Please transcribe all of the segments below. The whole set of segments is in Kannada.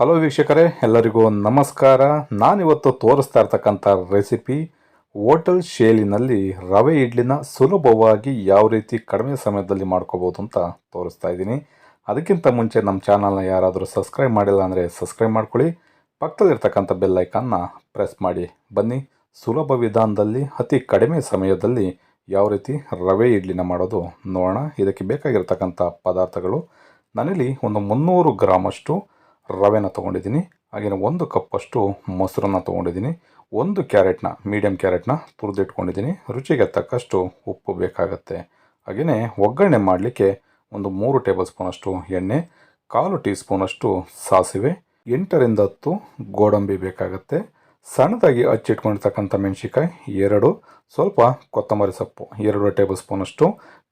ಹಲೋ ವೀಕ್ಷಕರೇ, ಎಲ್ಲರಿಗೂ ನಮಸ್ಕಾರ. ನಾನಿವತ್ತು ತೋರಿಸ್ತಾ ಇರ್ತಕ್ಕಂಥ ರೆಸಿಪಿ ಹೋಟೆಲ್ ಶೈಲಿನಲ್ಲಿ ರವೆ ಇಡ್ಲಿನ ಸುಲಭವಾಗಿ ಯಾವ ರೀತಿ ಕಡಿಮೆ ಸಮಯದಲ್ಲಿ ಮಾಡ್ಕೋಬೋದು ಅಂತ ತೋರಿಸ್ತಾ ಇದ್ದೀನಿ. ಅದಕ್ಕಿಂತ ಮುಂಚೆ ನಮ್ಮ ಚಾನಲ್ನ ಯಾರಾದರೂ ಸಬ್ಸ್ಕ್ರೈಬ್ ಮಾಡಿಲ್ಲ ಅಂದರೆ ಸಬ್ಸ್ಕ್ರೈಬ್ ಮಾಡ್ಕೊಳ್ಳಿ. ಪಕ್ಕದಲ್ಲಿರ್ತಕ್ಕಂಥ ಬೆಲ್ ಐಕಾನ್ನ ಪ್ರೆಸ್ ಮಾಡಿ. ಬನ್ನಿ, ಸುಲಭ ವಿಧಾನದಲ್ಲಿ, ಅತಿ ಕಡಿಮೆ ಸಮಯದಲ್ಲಿ ಯಾವ ರೀತಿ ರವೆ ಇಡ್ಲಿನ ಮಾಡೋದು ನೋಡೋಣ. ಇದಕ್ಕೆ ಬೇಕಾಗಿರ್ತಕ್ಕಂಥ ಪದಾರ್ಥಗಳು. ನಾನಿಲ್ಲಿ ಒಂದು ಮುನ್ನೂರು ಗ್ರಾಮಷ್ಟು ರವೆನ ತೊಗೊಂಡಿದ್ದೀನಿ. ಹಾಗೆಯೇ ಒಂದು ಕಪ್ಪಷ್ಟು ಮೊಸರನ್ನ ತೊಗೊಂಡಿದ್ದೀನಿ. ಒಂದು ಕ್ಯಾರೆಟ್ನ ಮೀಡಿಯಂ ಕ್ಯಾರೆಟ್ನ ತುರಿದಿಟ್ಕೊಂಡಿದ್ದೀನಿ. ರುಚಿಗೆ ತಕ್ಕಷ್ಟು ಉಪ್ಪು ಬೇಕಾಗತ್ತೆ. ಹಾಗೆಯೇ ಒಗ್ಗರಣೆ ಮಾಡಲಿಕ್ಕೆ ಒಂದು ಮೂರು ಟೇಬಲ್ ಸ್ಪೂನಷ್ಟು ಎಣ್ಣೆ, ಕಾಲು ಟೀ ಸ್ಪೂನಷ್ಟು ಸಾಸಿವೆ, ಎಂಟರಿಂದ ಹತ್ತು ಗೋಡಂಬಿ ಬೇಕಾಗತ್ತೆ. ಸಣ್ಣದಾಗಿ ಹಚ್ಚಿಟ್ಕೊಂಡಿರ್ತಕ್ಕಂಥ ಮೆಣಸಿಕಾಯಿ ಎರಡು. ಸ್ವಲ್ಪ ಕೊತ್ತಂಬರಿ ಸೊಪ್ಪು, ಎರಡು ಟೇಬಲ್ ಸ್ಪೂನಷ್ಟು.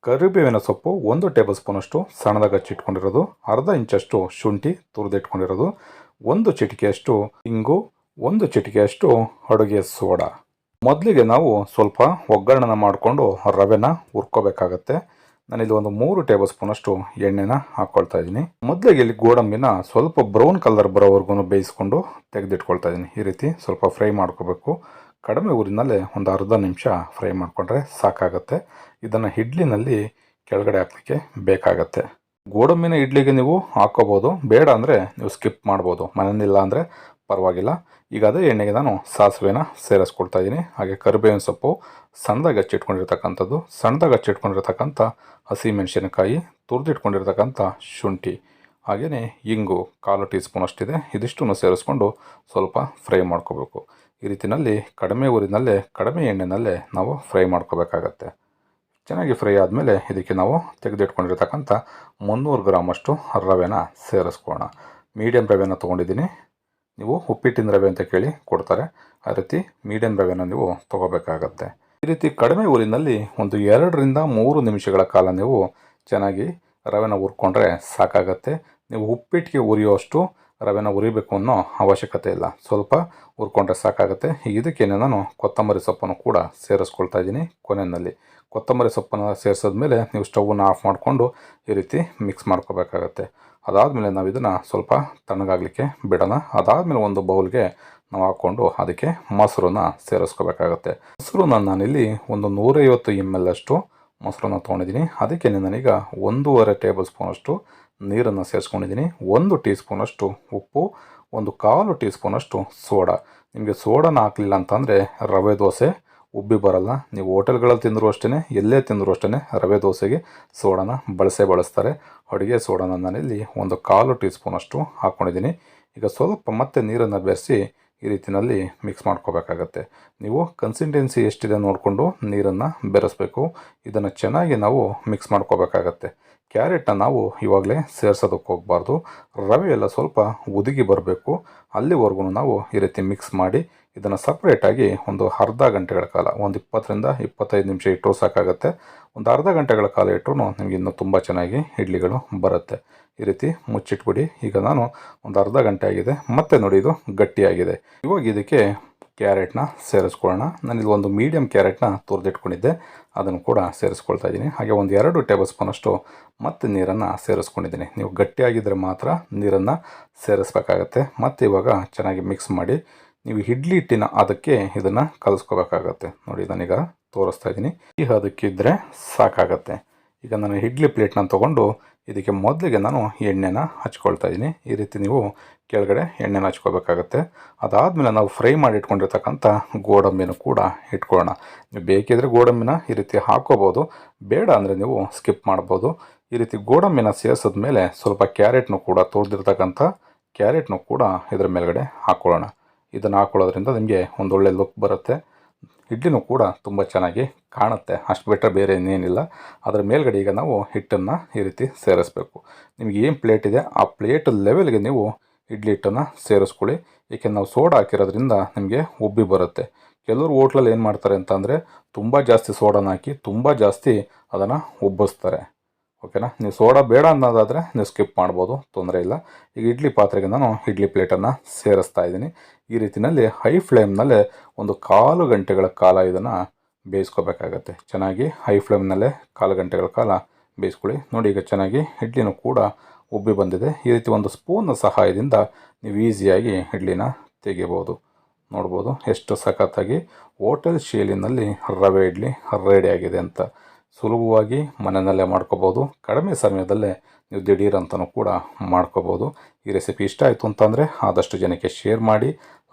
ಕರಿಬೇವಿನ ಸೊಪ್ಪು, ಒಂದು ಟೇಬಲ್ ಸ್ಪೂನಷ್ಟು. ಸಣ್ಣದಾಗಿ ಹಚ್ಚಿಟ್ಕೊಂಡಿರೋದು ಅರ್ಧ ಇಂಚಷ್ಟು ಶುಂಠಿ ತುರಿದಿಟ್ಕೊಂಡಿರೋದು. ಒಂದು ಚಿಟಿಕೆಯಷ್ಟು ಇಂಗು, ಒಂದು ಚಿಟಿಕೆಯಷ್ಟು ಅಡುಗೆ ಸೋಡಾ. ಮೊದಲಿಗೆ ನಾವು ಸ್ವಲ್ಪ ಒಗ್ಗರಣೆನ ಮಾಡಿಕೊಂಡು ರವೆನ ಹುರ್ಕೋಬೇಕಾಗತ್ತೆ. ನಾನಿಲ್ಲಿ ಒಂದು ಮೂರು ಟೇಬಲ್ ಸ್ಪೂನಷ್ಟು ಎಣ್ಣೆನ ಹಾಕ್ಕೊಳ್ತಾ ಇದ್ದೀನಿ. ಮೊದಲಿಗೆ ಇಲ್ಲಿ ಗೋಡಂಬಿನ ಸ್ವಲ್ಪ ಬ್ರೌನ್ ಕಲರ್ ಬರೋವರೆಗೂ ಬೇಯಿಸ್ಕೊಂಡು ತೆಗೆದಿಟ್ಕೊಳ್ತಾ ಇದ್ದೀನಿ. ಈ ರೀತಿ ಸ್ವಲ್ಪ ಫ್ರೈ ಮಾಡ್ಕೋಬೇಕು. ಕಡಿಮೆ ಊರಿನಲ್ಲೇ ಒಂದು ಅರ್ಧ ನಿಮಿಷ ಫ್ರೈ ಮಾಡಿಕೊಂಡ್ರೆ ಸಾಕಾಗತ್ತೆ. ಇದನ್ನು ಇಡ್ಲಿನಲ್ಲಿ ಕೆಳಗಡೆ ಹಾಕಲಿಕ್ಕೆ ಬೇಕಾಗತ್ತೆ. ಗೋಡಂಬಿನ ಇಡ್ಲಿಗೆ ನೀವು ಹಾಕೋಬೋದು. ಬೇಡ ಅಂದರೆ ನೀವು ಸ್ಕಿಪ್ ಮಾಡ್ಬೋದು. ಮನೇಲಿಲ್ಲ ಅಂದರೆ ಪರವಾಗಿಲ್ಲ. ಈಗ ಅದೇ ಎಣ್ಣೆಗೆ ನಾನು ಸಾಸಿವೆನ ಸೇರಿಸ್ಕೊಳ್ತಾ ಇದ್ದೀನಿ. ಹಾಗೆ ಕರಿಬೇವಿನ ಸೊಪ್ಪು, ಸಣ್ಣದಾಗಿ ಹಚ್ಚಿಟ್ಕೊಂಡಿರ್ತಕ್ಕಂಥದ್ದು ಸಣ್ಣದಾಗಿ ಹಚ್ಚಿಟ್ಕೊಂಡಿರ್ತಕ್ಕಂಥ ಹಸಿ ಮೆಣಸಿನಕಾಯಿ ತುರಿದಿಟ್ಕೊಂಡಿರ್ತಕ್ಕಂಥ ಶುಂಠಿ, ಹಾಗೆಯೇ ಇಂಗು ಕಾಲು ಟೀ ಸ್ಪೂನ್ ಅಷ್ಟಿದೆ ಇದಿಷ್ಟನ್ನು ಸೇರಿಸ್ಕೊಂಡು ಸ್ವಲ್ಪ ಫ್ರೈ ಮಾಡ್ಕೋಬೇಕು. ಈ ರೀತಿಯಲ್ಲಿ ಕಡಿಮೆ ಊರಿನಲ್ಲೇ, ಕಡಿಮೆ ಎಣ್ಣೆನಲ್ಲೇ ನಾವು ಫ್ರೈ ಮಾಡ್ಕೋಬೇಕಾಗತ್ತೆ. ಚೆನ್ನಾಗಿ ಫ್ರೈ ಆದಮೇಲೆ ಇದಕ್ಕೆ ನಾವು ತೆಗೆದಿಟ್ಕೊಂಡಿರ್ತಕ್ಕಂಥ ಮುನ್ನೂರು ಗ್ರಾಮಷ್ಟು ರವೆನ ಸೇರಿಸ್ಕೋಣ ಮೀಡಿಯಮ್ ರವೆನ ತೊಗೊಂಡಿದ್ದೀನಿ. ನೀವು ಉಪ್ಪಿಟ್ಟಿನ ರವೆ ಅಂತ ಕೇಳಿ ಕೊಡ್ತಾರೆ. ಆ ರೀತಿ ಮೀಡಿಯಂ ರವೆನ ನೀವು ತಗೋಬೇಕಾಗತ್ತೆ. ಈ ರೀತಿ ಕಡಿಮೆ ಊರಿನಲ್ಲಿ ಒಂದು ಎರಡರಿಂದ ಮೂರು ನಿಮಿಷಗಳ ಕಾಲ ನೀವು ಚೆನ್ನಾಗಿ ರವೆನ ಹುರ್ಕೊಂಡ್ರೆ ಸಾಕಾಗತ್ತೆ. ನೀವು ಉಪ್ಪಿಟ್ಟಿಗೆ ಉರಿಯುವಷ್ಟು ರವೆನ ಉರಿಬೇಕು ಅನ್ನೋ ಅವಶ್ಯಕತೆ ಇಲ್ಲ. ಸ್ವಲ್ಪ ಹುರ್ಕೊಂಡ್ರೆ ಸಾಕಾಗುತ್ತೆ. ಇದಕ್ಕೇನೆ ನಾನು ಕೊತ್ತಂಬರಿ ಸೊಪ್ಪನ್ನು ಕೂಡ ಸೇರಿಸ್ಕೊಳ್ತಾ ಇದ್ದೀನಿ ಕೊನೆಯಲ್ಲಿ. ಕೊತ್ತಂಬರಿ ಸೊಪ್ಪನ್ನು ಸೇರಿಸಿದ್ಮೇಲೆ ನೀವು ಸ್ಟವನ್ನು ಆಫ್ ಮಾಡಿಕೊಂಡು ಈ ರೀತಿ ಮಿಕ್ಸ್ ಮಾಡ್ಕೋಬೇಕಾಗತ್ತೆ. ಅದಾದಮೇಲೆ ನಾವು ಇದನ್ನು ಸ್ವಲ್ಪ ತಣ್ಣಗಾಗಲಿಕ್ಕೆ ಬಿಡೋಣ. ಅದಾದಮೇಲೆ ಒಂದು ಬೌಲ್ಗೆ ನಾವು ಹಾಕ್ಕೊಂಡು ಅದಕ್ಕೆ ಮೊಸರನ್ನ ಸೇರಿಸ್ಕೋಬೇಕಾಗತ್ತೆ. ಮೊಸರನ್ನ ನಾನಿಲ್ಲಿ ಒಂದು ನೂರೈವತ್ತು ಎಂ ಎಲ್ ಅಷ್ಟು ಮೊಸರನ್ನ ತೊಗೊಂಡಿದ್ದೀನಿ. ಅದಕ್ಕೆ ನಾನೀಗ ಒಂದೂವರೆ ಟೇಬಲ್ ಸ್ಪೂನಷ್ಟು ನೀರನ್ನು ಸೇರಿಸ್ಕೊಂಡಿದ್ದೀನಿ. ಒಂದು ಟೀ ಸ್ಪೂನಷ್ಟು ಉಪ್ಪು, ಒಂದು ಕಾಲು ಟೀ ಸ್ಪೂನಷ್ಟು ಸೋಡಾ. ನಿಮಗೆ ಸೋಡಾನ ಹಾಕಲಿಲ್ಲ ಅಂತಂದರೆ ರವೆ ದೋಸೆ ಉಬ್ಬಿ ಬರಲ್ಲ. ನೀವು ಹೋಟೆಲ್ಗಳಲ್ಲಿ ತಿಂದರೂ ಅಷ್ಟೇ ಎಲ್ಲೇ ತಿಂದರೂ ಅಷ್ಟೇ ರವೆ ದೋಸೆಗೆ ಸೋಡಾನ ಬಳಸೇ ಬಳಸ್ತಾರೆ. ಅಡುಗೆ ಸೋಡಾನ ನಾನಿಲ್ಲಿ ಒಂದು ಕಾಲು ಟೀ ಸ್ಪೂನಷ್ಟು ಹಾಕ್ಕೊಂಡಿದ್ದೀನಿ ಈಗ ಸ್ವಲ್ಪ ಮತ್ತೆ ನೀರನ್ನು ಬೆರೆಸಿ ಈ ರೀತಿಯಲ್ಲಿ ಮಿಕ್ಸ್ ಮಾಡ್ಕೋಬೇಕಾಗತ್ತೆ. ನೀವು ಕನ್ಸಿಸ್ಟೆನ್ಸಿ ಎಷ್ಟಿದೆ ನೋಡಿಕೊಂಡು ನೀರನ್ನು ಬೆರೆಸ್ಬೇಕು. ಇದನ್ನು ಚೆನ್ನಾಗಿ ನಾವು ಮಿಕ್ಸ್ ಮಾಡ್ಕೋಬೇಕಾಗತ್ತೆ. ಕ್ಯಾರೆಟ್ನ ನಾವು ಇವಾಗಲೇ ಸೇರ್ಸೋದಕ್ಕೆ ಹೋಗಬಾರ್ದು. ರವೆ ಎಲ್ಲ ಸ್ವಲ್ಪ ಉದುಗಿ ಬರಬೇಕು. ಅಲ್ಲಿವರೆಗೂ ನಾವು ಈ ರೀತಿ ಮಿಕ್ಸ್ ಮಾಡಿ ಇದನ್ನು ಸಪ್ರೇಟಾಗಿ ಒಂದು ಅರ್ಧ ಗಂಟೆಗಳ ಕಾಲ, ಒಂದು ಇಪ್ಪತ್ತರಿಂದ ಇಪ್ಪತ್ತೈದು ನಿಮಿಷ ಇಟ್ಟರು ಸಾಕಾಗುತ್ತೆ. ಒಂದು ಅರ್ಧ ಗಂಟೆಗಳ ಕಾಲ ಇಟ್ಟರು ನಿಮಗೆ ಇನ್ನೂ ತುಂಬ ಚೆನ್ನಾಗಿ ಇಡ್ಲಿಗಳು ಬರುತ್ತೆ. ಈ ರೀತಿ ಮುಚ್ಚಿಟ್ಬಿಡಿ. ಈಗ ನಾನು ಒಂದು ಅರ್ಧ ಗಂಟೆ ಆಗಿದೆ. ಮತ್ತೆ ನೋಡಿ ಇದು ಗಟ್ಟಿಯಾಗಿದೆ. ಇವಾಗ ಇದಕ್ಕೆ ಕ್ಯಾರೆಟ್ನ ಸೇರಿಸ್ಕೊಳ್ಳೋಣ. ನಾನಿಲ್ಲಿ ಒಂದು ಮೀಡಿಯಮ್ ಕ್ಯಾರೆಟ್ನ ತುರಿದಿಟ್ಕೊಂಡಿದ್ದೆ. ಅದನ್ನು ಕೂಡ ಸೇರಿಸ್ಕೊಳ್ತಾ ಇದ್ದೀನಿ. ಹಾಗೆ ಒಂದು ಎರಡು ಟೇಬಲ್ ಸ್ಪೂನಷ್ಟು ಮತ್ತೆ ನೀರನ್ನು ಸೇರಿಸ್ಕೊಂಡಿದ್ದೀನಿ. ನೀವು ಗಟ್ಟಿಯಾಗಿದ್ದರೆ ಮಾತ್ರ ನೀರನ್ನು ಸೇರಿಸ್ಬೇಕಾಗತ್ತೆ. ಮತ್ತು ಇವಾಗ ಚೆನ್ನಾಗಿ ಮಿಕ್ಸ್ ಮಾಡಿ ನೀವು ಇಡ್ಲಿ ಹಿಟ್ಟಿನ ಅದಕ್ಕೆ ಇದನ್ನು ಕಲಿಸ್ಕೋಬೇಕಾಗತ್ತೆ. ನೋಡಿ ನಾನೀಗ ತೋರಿಸ್ತಾ ಇದ್ದೀನಿ. ಈ ಅದಕ್ಕಿದ್ದರೆ ಸಾಕಾಗತ್ತೆ. ಈಗ ನಾನು ಇಡ್ಲಿ ಪ್ಲೇಟ್ನ ತೊಗೊಂಡು ಇದಕ್ಕೆ ಮೊದಲಿಗೆ ನಾನು ಎಣ್ಣೆನ ಹಚ್ಕೊಳ್ತಾ ಇದ್ದೀನಿ. ಈ ರೀತಿ ನೀವು ಕೆಳಗಡೆ ಎಣ್ಣೆನ ಹಚ್ಕೋಬೇಕಾಗತ್ತೆ. ಅದಾದಮೇಲೆ ನಾವು ಫ್ರೈ ಮಾಡಿ ಇಟ್ಕೊಂಡಿರ್ತಕ್ಕಂಥ ಗೋಡಂಬಿನೂ ಕೂಡ ಇಟ್ಕೊಳ್ಳೋಣ. ನೀವು ಬೇಕಿದ್ರೆ ಗೋಡಂಬಿನ ಈ ರೀತಿ ಹಾಕೋಬೋದು ಬೇಡ ಅಂದರೆ ನೀವು ಸ್ಕಿಪ್ ಮಾಡ್ಬೋದು. ಈ ರೀತಿ ಗೋಡಂಬಿನ ಸೇರಿಸಿದ ಮೇಲೆ ಸ್ವಲ್ಪ ಕ್ಯಾರೆಟ್ನು ಕೂಡ ತೋರಿದಿರ್ತಕ್ಕಂಥ ಕ್ಯಾರೆಟ್ನು ಕೂಡ ಇದರ ಮೇಲ್ಗಡೆ ಹಾಕ್ಕೊಳ್ಳೋಣ. ಇದನ್ನು ಹಾಕ್ಕೊಳ್ಳೋದ್ರಿಂದ ನಿಮಗೆ ಒಂದೊಳ್ಳೆ ಲುಕ್ ಬರುತ್ತೆ. ಇಡ್ಲಿನೂ ಕೂಡ ತುಂಬ ಚೆನ್ನಾಗಿ ಕಾಣುತ್ತೆ. ಅಷ್ಟು ಬಿಟ್ಟರೆ ಬೇರೆ ಇನ್ನೇನಿಲ್ಲ. ಅದರ ಮೇಲ್ಗಡೆ ಈಗ ನಾವು ಹಿಟ್ಟನ್ನು ಈ ರೀತಿ ಸೇರಿಸ್ಬೇಕು. ನಿಮಗೆ ಏನು ಪ್ಲೇಟ್ ಇದೆ ಆ ಪ್ಲೇಟ್ ಲೆವೆಲ್ಗೆ ನೀವು ಇಡ್ಲಿ ಹಿಟ್ಟನ್ನು ಸೇರಿಸ್ಕೊಳ್ಳಿ. ಏಕೆ ನಾವು ಸೋಡಾ ಹಾಕಿರೋದ್ರಿಂದ ನಿಮಗೆ ಉಬ್ಬಿ ಬರುತ್ತೆ. ಕೆಲವರು ಹೋಟ್ಲಲ್ಲಿ ಏನು ಮಾಡ್ತಾರೆ ಅಂತಂದರೆ ತುಂಬ ಜಾಸ್ತಿ ಸೋಡಾನ ಹಾಕಿ ತುಂಬ ಜಾಸ್ತಿ ಅದನ್ನು ಉಬ್ಬಿಸ್ತಾರೆ. ಓಕೆನಾ ನೀವು ಸೋಡಾ ಬೇಡ ಅನ್ನೋದಾದರೆ ನೀವು ಸ್ಕಿಪ್ ಮಾಡ್ಬೋದು, ತೊಂದರೆ ಇಲ್ಲ. ಈಗ ಇಡ್ಲಿ ಪಾತ್ರೆಗೆ ನಾನು ಇಡ್ಲಿ ಪ್ಲೇಟನ್ನು ಸೇರಿಸ್ತಾ ಇದ್ದೀನಿ. ಈ ರೀತಿಯಲ್ಲಿ ಹೈ ಫ್ಲೇಮ್ನಲ್ಲೇ ಒಂದು ಕಾಲು ಗಂಟೆಗಳ ಕಾಲ ಇದನ್ನು ಬೇಯಿಸ್ಕೋಬೇಕಾಗತ್ತೆ. ಚೆನ್ನಾಗಿ ಹೈ ಫ್ಲೇಮ್ನಲ್ಲೇ ಕಾಲು ಗಂಟೆಗಳ ಕಾಲ ಬೇಯಿಸ್ಕೊಳ್ಳಿ. ನೋಡಿ ಈಗ ಚೆನ್ನಾಗಿ ಇಡ್ಲಿನೂ ಕೂಡ ಉಬ್ಬಿ ಬಂದಿದೆ. ಈ ರೀತಿ ಒಂದು ಸ್ಪೂನ್ನ ಸಹಾಯದಿಂದ ನೀವು ಈಸಿಯಾಗಿ ಇಡ್ಲಿನ ತೆಗಿಬೋದು. ನೋಡ್ಬೋದು ಎಷ್ಟು ಸಖತ್ತಾಗಿ ಹೋಟೆಲ್ ಶೈಲಿನಲ್ಲಿ ರವೆ ಇಡ್ಲಿ ರೆಡಿಯಾಗಿದೆ ಅಂತ. ಸುಲಭವಾಗಿ ಮನೆಯಲ್ಲೇ ಮಾಡ್ಕೋಬೋದು. ಕಡಿಮೆ ಸಮಯದಲ್ಲೇ ನೀವು ದಿಢೀರ್ ಅಂತಲೂ ಕೂಡ ಮಾಡ್ಕೋಬೋದು. ಈ ರೆಸಿಪಿ ಇಷ್ಟ ಆಯಿತು ಅಂತಂದರೆ ಆದಷ್ಟು ಜನಕ್ಕೆ ಶೇರ್ ಮಾಡಿ,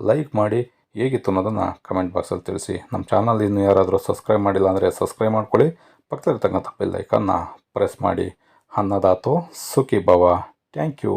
ಲೈಕ್ ಮಾಡಿ, ಹೇಗಿತ್ತು ಅನ್ನೋದನ್ನು ಕಮೆಂಟ್ ಬಾಕ್ಸಲ್ಲಿ ತಿಳಿಸಿ. ನಮ್ಮ ಚಾನಲ್ ಇನ್ನು ಯಾರಾದರೂ ಸಬ್ಸ್ಕ್ರೈಬ್ ಮಾಡಿಲ್ಲ ಅಂದರೆ ಸಬ್ಸ್ಕ್ರೈಬ್ ಮಾಡ್ಕೊಳ್ಳಿ. ಪಕ್ಕದಲ್ಲಿರ್ತಕ್ಕಂಥ ಬೆಲ್ ಐಕನ್ನ ಪ್ರೆಸ್ ಮಾಡಿ. ಅನ್ನದಾತು, ಸುಖಿ ಭವ. Thank you.